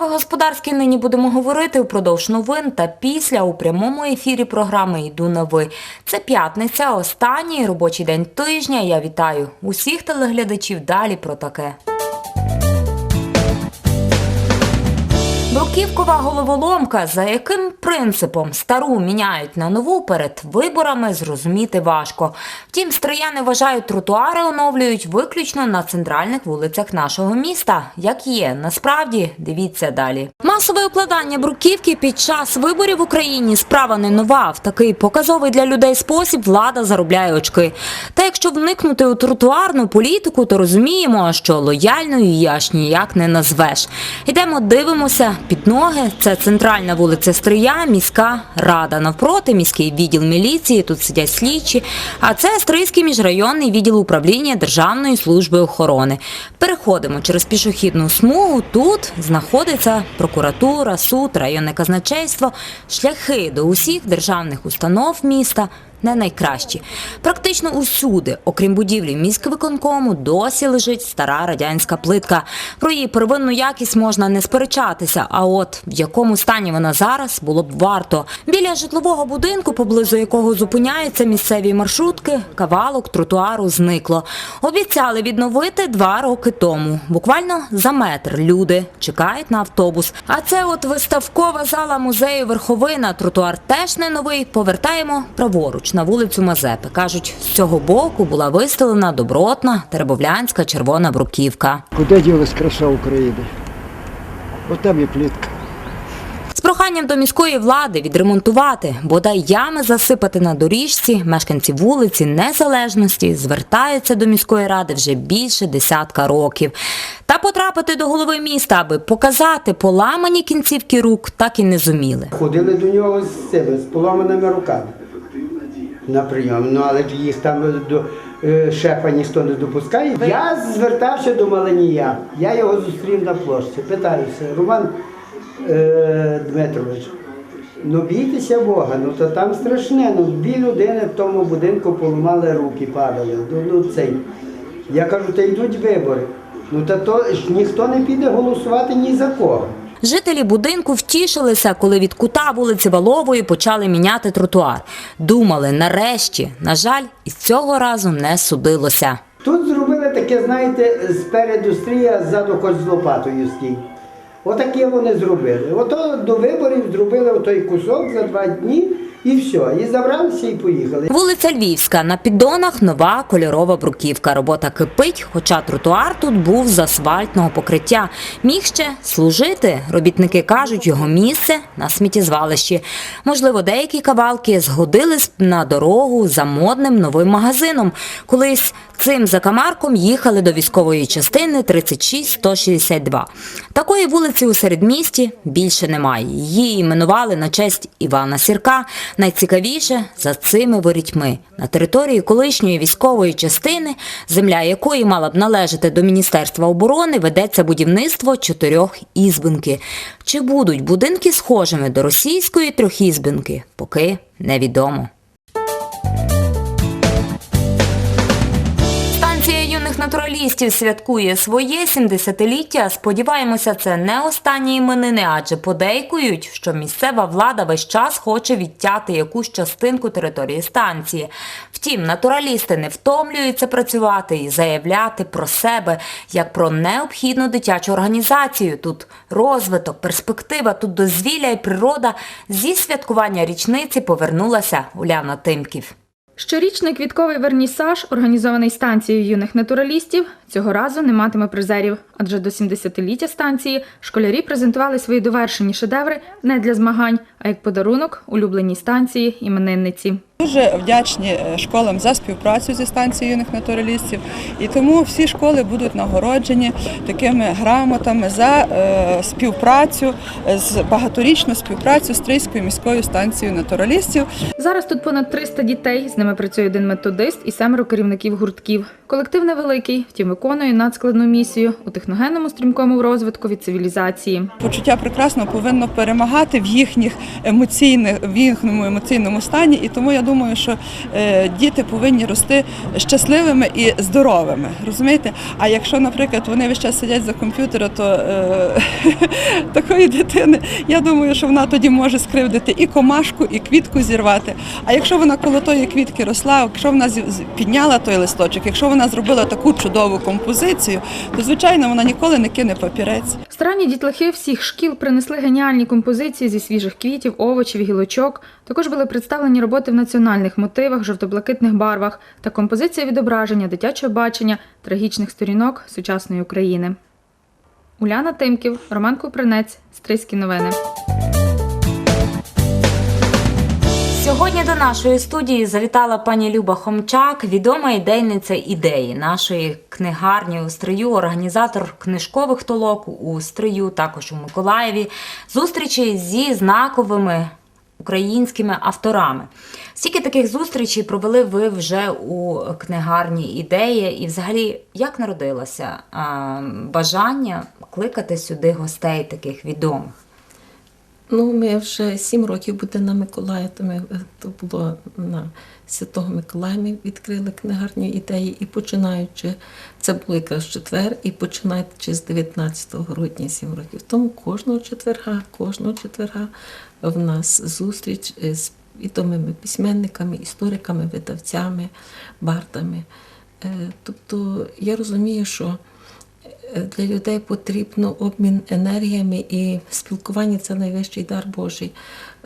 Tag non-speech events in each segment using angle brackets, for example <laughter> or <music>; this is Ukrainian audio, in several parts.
справи господарські нині будемо говорити упродовж новин та після у прямому ефірі програми Йду на ви. Це п'ятниця, останній робочий день тижня. Я вітаю усіх телеглядачів. Далі про таке. Бруківкова головоломка, за яким принципом стару міняють на нову перед виборами, зрозуміти важко. Втім, стрияни вважають, тротуари оновлюють виключно на центральних вулицях нашого міста. Як є, насправді, дивіться далі. Масове укладання бруківки під час виборів в Україні справа не нова. В такий показовий для людей спосіб влада заробляє очки. Та якщо вникнути у тротуарну політику, то розуміємо, що лояльною її аж ніяк не назвеш. Йдемо, дивимося під ноги. Це центральна вулиця Стрия, міська рада. Навпроти міський відділ міліції. Тут сидять слідчі. А це Стрийський міжрайонний відділ управління Державної служби охорони. Переходимо через пішохідну смугу. Тут знаходиться прокуратура, суд, районне казначейство, шляхи до усіх державних установ міста не найкращі. Практично усюди, окрім будівлі міськвиконкому, досі лежить стара радянська плитка. Про її первинну якість можна не сперечатися, а от в якому стані вона зараз було б варто. Біля житлового будинку, поблизу якого зупиняються місцеві маршрутки, кавалок тротуару зникло. Обіцяли відновити два роки тому. Буквально за метр люди чекають на автобус. А це от виставкова зала музею Верховина. Тротуар теж не новий. Повертаємо праворуч на вулицю Мазепи. Кажуть, з цього боку була виставлена добротна теребовлянська червона бруківка. Куди ділась краса України? От там і плітка. З проханням до міської влади відремонтувати, бодай ями засипати на доріжці, мешканці вулиці Незалежності звертаються до міської ради вже більше десятка років. Та потрапити до голови міста, аби показати поламані кінцівки рук, так і не зуміли. Ходили до нього з цими, з поламаними руками на прийом. Ну але ж їх там до е, шефа ніхто не допускає. Я звертався до Маленія. Я його зустрів на площі. Питаюся, Роман е, Дмитрович, ну бійтеся Бога, ну то там страшне. Ну дві людини в тому будинку поламали руки, падали. Ну, ну цей. Я кажу, та йдуть вибори. Ну та то ж ніхто не піде голосувати ні за кого. Жителі будинку втішилися, коли від кута вулиці Валової почали міняти тротуар. Думали, нарешті, на жаль, і цього разу не судилося. Тут зробили таке, знаєте, спереду стрія, ззаду хоч з лопатою стій. Отаке вони зробили. Ото до виборів зробили отой кусок за два дні і все. І забралися і поїхали. Вулиця Львівська. На піддонах нова кольорова бруківка. Робота кипить, хоча тротуар тут був з асфальтного покриття. Міг ще служити. Робітники кажуть, його місце на сміттєзвалищі. Можливо, деякі кавалки згодились на дорогу за модним новим магазином. Колись цим закамарком їхали до військової частини 36162. Такої вулиці у середмісті більше немає. Її іменували на честь Івана Сірка. Найцікавіше за цими ворітьми. На території колишньої військової частини, земля якої мала б належати до Міністерства оборони, ведеться будівництво чотирьох ізбинки. Чи будуть будинки схожими до російської трьохізбинки, поки невідомо. Юних натуралістів святкує своє 70-ліття. Сподіваємося, це не останні іменини, адже подейкують, що місцева влада весь час хоче відтяти якусь частинку території станції. Втім, натуралісти не втомлюються працювати і заявляти про себе як про необхідну дитячу організацію. Тут розвиток, перспектива, тут дозвілля і природа. Зі святкування річниці повернулася Уляна Тимків. Щорічний квітковий вернісаж, організований станцією юних натуралістів, цього разу не матиме призерів, адже до 70-ліття станції школярі презентували свої довершені шедеври не для змагань, а як подарунок улюбленій станції іменинниці. Дуже вдячні е, школам за співпрацю зі станцією юних натуралістів, і тому всі школи будуть нагороджені такими грамотами за е, співпрацю е, з багаторічну співпрацю з Стрийською міською станцією натуралістів. Зараз тут понад 300 дітей, з ними працює один методист і семеро керівників гуртків. Колектив невеликий, втім виконує надскладну місію у техногенному стрімкому розвитку від цивілізації. Почуття прекрасного повинно перемагати в їхніх емоційних в їхньому емоційному стані, і тому я думаю, думаю, що е, діти повинні рости щасливими і здоровими. Розумієте? А якщо, наприклад, вони весь час сидять за комп'ютером, то е, <laughs> такої дитини, я думаю, що вона тоді може скривдити і комашку, і квітку зірвати. А якщо вона коло тої квітки росла, якщо вона підняла той листочок, якщо вона зробила таку чудову композицію, то звичайно вона ніколи не кине папірець. Старанні дітлахи всіх шкіл принесли геніальні композиції зі свіжих квітів, овочів, гілочок. Також були представлені роботи в національних мотивах, жовто-блакитних барвах та композиція відображення дитячого бачення трагічних сторінок сучасної України. Уляна Тимків, Роман Купринець, Стрийські новини. Сьогодні до нашої студії завітала пані Люба Хомчак, відома ідейниця ідеї нашої книгарні у Стрию, організатор книжкових толок у Стрию, також у Миколаєві, зустрічі зі знаковими українськими авторами. Скільки таких зустрічей провели ви вже у книгарні ідеї, і взагалі як народилося бажання кликати сюди гостей таких відомих? Ну, ми вже сім років буде на Миколая, то, ми, то було на Святого Миколая ми відкрили книгарню ідеї і починаючи, це було якраз четвер, і починаючи з 19 грудня, сім років тому, кожного четверга, кожного четверга в нас зустріч з відомими письменниками, істориками, видавцями, бардами. Е, Тобто я розумію, що для людей потрібно обмін енергіями і спілкування це найвищий дар Божий.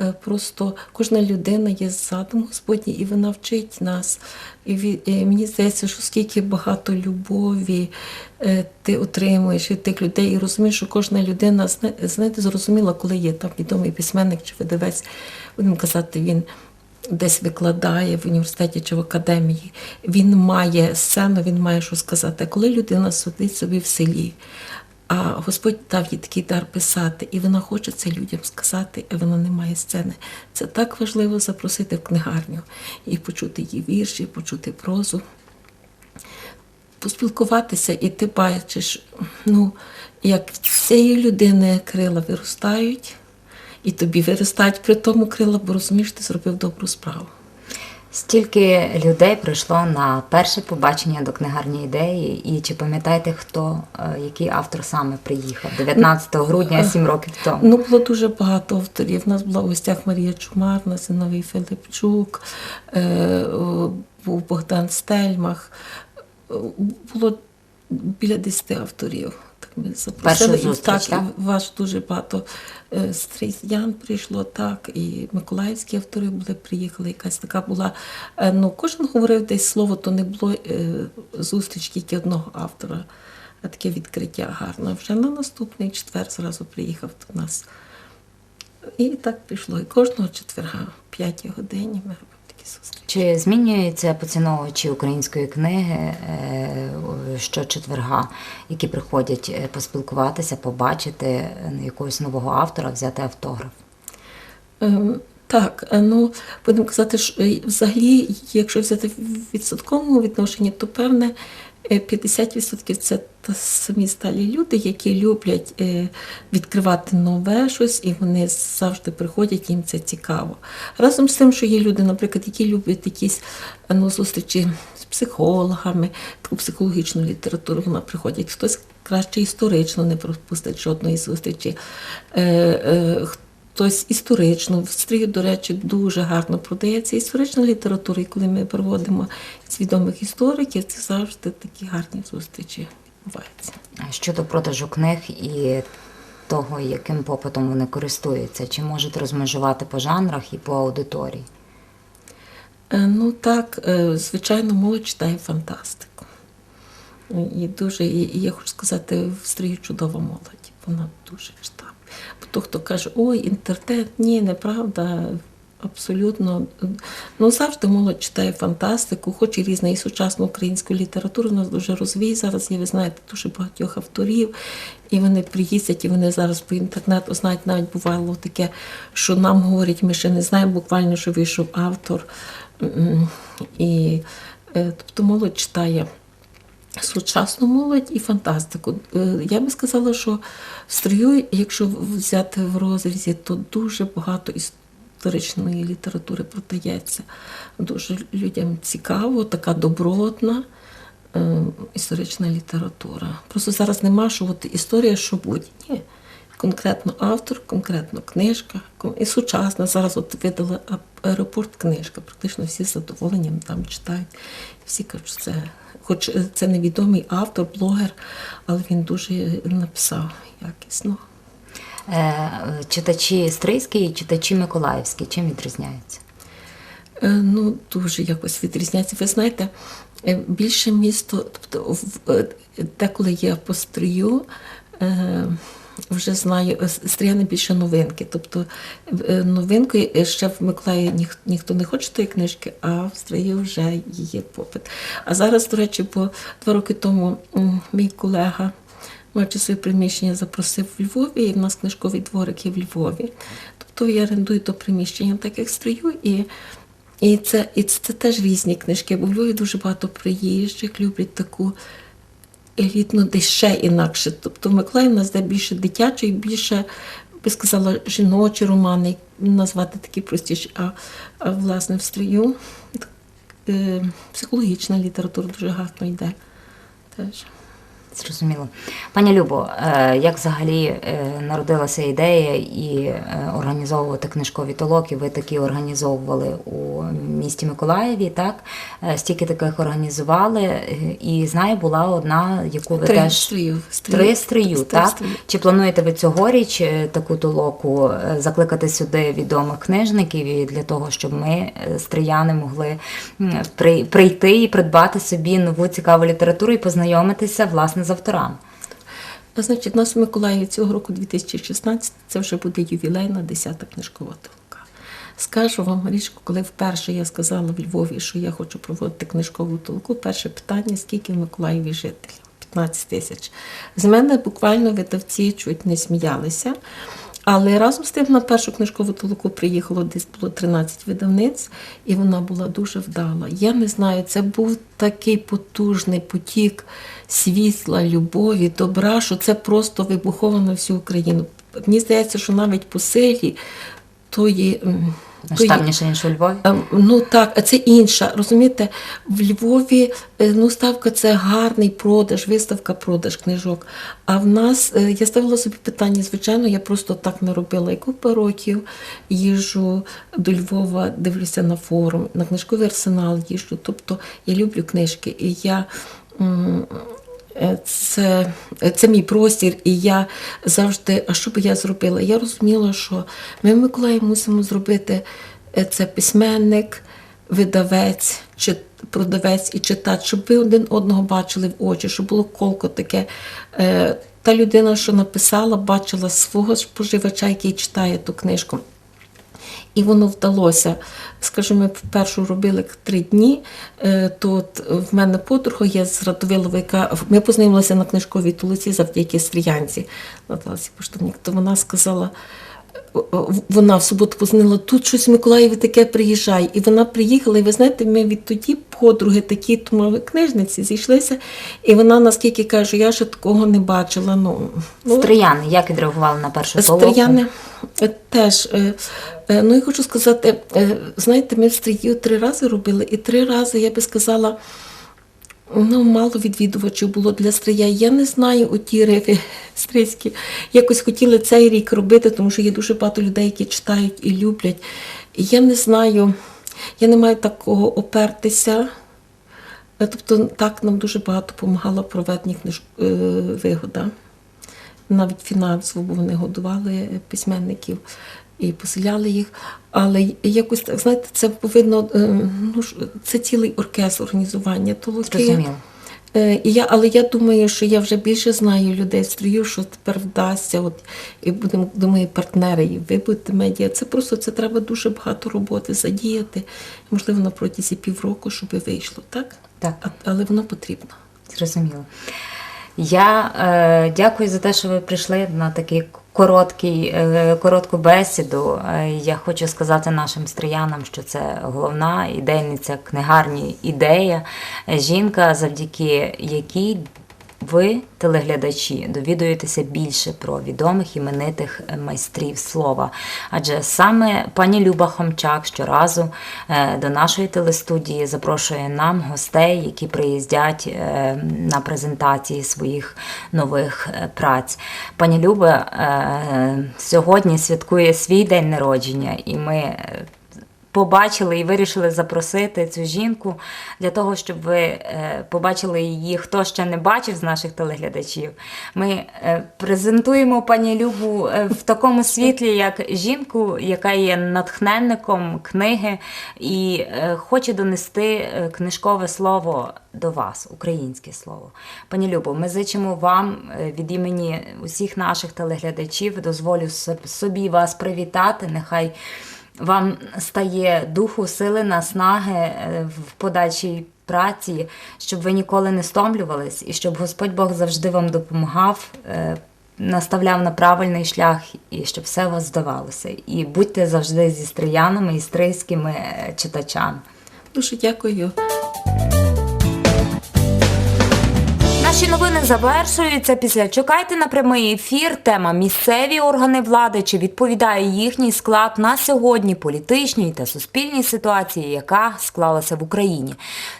Е, Просто кожна людина є задум Господній, і вона вчить нас. І мені здається, що скільки багато любові е, ти отримуєш від тих людей, і розумієш, що кожна людина знаєте, зрозуміла, коли є там відомий письменник чи видавець, будемо казати, він десь викладає в університеті чи в академії, він має сцену, він має що сказати. Коли людина сидить собі в селі, а Господь дав їй такий дар писати, і вона хоче це людям сказати, а вона не має сцени. Це так важливо запросити в книгарню і почути її вірші, почути прозу поспілкуватися, і ти бачиш, ну, як цієї людини крила виростають, і тобі виростають при тому крила, бо розумієш, ти зробив добру справу. Стільки людей прийшло на перше побачення до книгарні ідеї. І чи пам'ятаєте, хто, е, який автор саме приїхав 19 грудня, 7 років тому? Ну, було дуже багато авторів. У нас була в гостях Марія Чумар, у Филипчук, е, був Богдан Стельмах. Е, Було біля 10 авторів. Ми запросили. І так, так? ваш дуже багато е, стрійян прийшло, так, і миколаївські автори були, приїхали. Якась така була. е, Ну, кожен говорив десь слово, то не було е, зустріч тільки одного автора. А таке відкриття гарне. Вже на наступний четвер зразу приїхав до нас. І так прийшло. І кожного четверга, в п'ятій годині, ми зустрічі. Чи змінюються поціновувачі української книги е, щочетверга, які приходять е, поспілкуватися, побачити е, якогось нового автора, взяти автограф? Так, ну будемо казати, що взагалі, якщо взяти в відсотковому відношенні, то певне 50% це самі сталі люди, які люблять е, відкривати нове щось, і вони завжди приходять, їм це цікаво. Разом з тим, що є люди, наприклад, які люблять якісь е, ну, зустрічі з психологами, таку психологічну літературу, вона приходять. Хтось краще історично не пропустить жодної зустрічі. Хтось історично, в стрію, до речі, дуже гарно продається історична література, і коли ми проводимо з відомих істориків, це завжди такі гарні зустрічі відбуваються. Щодо продажу книг і того, яким попитом вони користуються, чи можуть розмежувати по жанрах і по аудиторії? Е, Ну так, е, звичайно, молодь читає фантастику. І дуже, і я хочу сказати, в стрію чудова молодь. Вона дуже читає. Бо то, хто каже, ой, інтернет, ні, неправда. Абсолютно. Ну, завжди молодь читає фантастику, хоче різну і сучасну українську літературу. У нас дуже розвій зараз є, ви знаєте, дуже багатьох авторів, і вони приїздять, і вони зараз по інтернету знають, навіть бувало таке, що нам говорять, ми ще не знаємо буквально, що вийшов автор. І е, тобто молодь читає сучасну молодь і фантастику. Е, Я би сказала, що в строю, якщо взяти в розрізі, то дуже багато історичної літератури продається. Дуже людям цікаво, така добротна е, історична література. Просто зараз нема, що от історія, що будь. Ні. Конкретно автор, конкретно книжка. І сучасна. Зараз от видали «А- аеропорт книжка. Практично всі з задоволенням там читають. Всі кажуть, що це, хоч це невідомий автор, блогер, але він дуже написав якісно. Е, читачі стрийські і читачі миколаївські, чим відрізняються? Е, Ну, дуже якось відрізняється. Ви знаєте, е, більше місто, тобто в- е, деколи я по стрію, е, вже знаю, е, стріяни більше новинки. Тобто е, новинкою е, ще в Миколаї ніх, ніхто не хоче тої книжки, а в стрії вже є попит. А зараз, до речі, бо два роки тому мій колега. Маючи своє приміщення, запросив в Львові, і в нас книжковий дворик є в Львові. Тобто я орендую то приміщення, так як строю, і, і, це, і це, теж різні книжки. Бо в Львові дуже багато приїжджих, люблять таку елітну, десь ще інакше. Тобто Миколаїв у нас де більше дитячий, більше, би сказала, жіночі романи, назвати такі простіші, а, а власне в строю е, психологічна література дуже гарно йде. Теж. Зрозуміло. Пані Любо, е, як взагалі е, народилася ідея і е, організовувати книжкові толоки? Ви такі організовували у місті Миколаєві, так? Стільки таких організували, і знаю, була одна, яку ви Три теж стрію. стрію. Три стрію, Три так? стрію. Чи плануєте ви цьогоріч таку толоку закликати сюди відомих книжників і для того, щоб ми, стрияни, могли прийти і придбати собі нову цікаву літературу і познайомитися власне з авторами? Значить, у нас в Миколаєві цього року 2016 це вже буде ювілейна 10-та книжкова толка. Скажу вам, Марічко, коли вперше я сказала в Львові, що я хочу проводити книжкову толку, перше питання, скільки в Миколаєві жителів? 15 тисяч. З мене буквально видавці чуть не сміялися. Але разом з тим на першу книжкову толоку приїхало десь було 13 видавниць, і вона була дуже вдала. Я не знаю, це був такий потужний потік світла, любові, добра, що це просто вибухово на всю Україну. Мені здається, що навіть по силі тої. М, тої- Масштабніше, ніж у Львові? Ем, Ну так, а це інша. Розумієте, в Львові е, ну, ставка це гарний продаж, виставка продаж книжок. А в нас е, я ставила собі питання, звичайно, я просто так не робила. І купа років їжджу до Львова, дивлюся на форум, на книжковий арсенал їжджу. Тобто я люблю книжки. І я. Е, Це, це мій простір, і я завжди, а що би я зробила? Я розуміла, що ми в Миколаї мусимо зробити е, це письменник, видавець, чи продавець і читач, щоб ви один одного бачили в очі, щоб було колко таке. Е, Та людина, що написала, бачила свого споживача, який читає ту книжку. І воно вдалося. Скажімо, ми першу робили три дні. Тут в мене подруга є з Радовилова, яка ми познайомилися на книжковій тулиці завдяки Стріянці Наталці Поштовник. То вона сказала, вона в суботу позвонила, тут щось в Миколаєві таке приїжджає. І вона приїхала, і ви знаєте, ми відтоді подруги такі, тому книжниці зійшлися. І вона наскільки каже, я ще такого не бачила. Ну, ну, Стрияни, як відреагували на першу толоку? Стріяни е, теж. е, е, Ну, я хочу сказати, знаєте, ми в стрію три рази робили, і три рази, я би сказала, ну, мало відвідувачів було для стрия. Я не знаю оті риви <laughs> стрийські. Якось хотіли цей рік робити, тому що є дуже багато людей, які читають і люблять. Я не знаю, я не маю такого опертися. Е, Тобто так нам дуже багато допомагала проведення книж... е, вигода навіть фінансово, бо вони годували письменників і поселяли їх. Але якось так, знаєте, це повинно е, ну це цілий оркестр організування толоки. Е, І я, але я думаю, що я вже більше знаю людей в строю, що тепер вдасться. От і будемо думаю, партнери, і ви будете медіа. Це просто це треба дуже багато роботи задіяти. Можливо, на протязі півроку, щоб вийшло, так? Так. А, але воно потрібно. Зрозуміло. Я е, дякую за те, що ви прийшли на такий короткий, е, коротку бесіду. Е, я хочу сказати нашим стріянам, що це головна ідейниця книгарні ідея, е, жінка, завдяки якій ви, телеглядачі, довідуєтеся більше про відомих іменитих майстрів слова. Адже саме пані Люба Хомчак щоразу е, до нашої телестудії запрошує нам гостей, які приїздять е, на презентації своїх нових е, праць. Пані Люба е, сьогодні святкує свій день народження, і ми. Побачили і вирішили запросити цю жінку для того, щоб ви е, побачили її, хто ще не бачив з наших телеглядачів. Ми е, презентуємо пані Любу е, в такому світлі, як жінку, яка є натхненником книги і хоче донести книжкове слово до вас, українське слово. Пані Любо, ми зичимо вам від імені усіх наших телеглядачів, дозволю собі вас привітати. Нехай вам стає духу, сили, наснаги е, в подальшій праці, щоб ви ніколи не стомлювались і щоб Господь Бог завжди вам допомагав, е, наставляв на правильний шлях і щоб все у вас здавалося. І будьте завжди зі стріянами і стрийськими е, читачами. Дуже дякую. Наші новини завершуються. Після чекайте на прямий ефір. Тема місцеві органи влади чи відповідає їхній склад на сьогодні політичній та суспільній ситуації, яка склалася в Україні.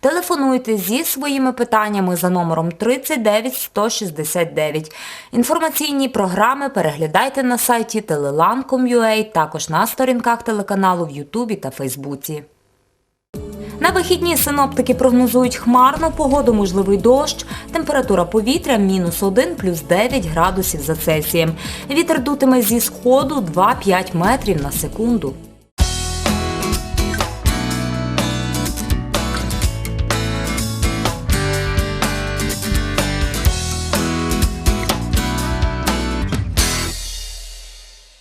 Телефонуйте зі своїми питаннями за номером 39 169. Інформаційні програми переглядайте на сайті telelan.com.ua, також на сторінках телеканалу в Ютубі та Фейсбуці. На вихідні синоптики прогнозують хмарну погоду, можливий дощ, температура повітря мінус 1 плюс 9 градусів за Цельсієм. Вітер дутиме зі сходу 2-5 метрів на секунду.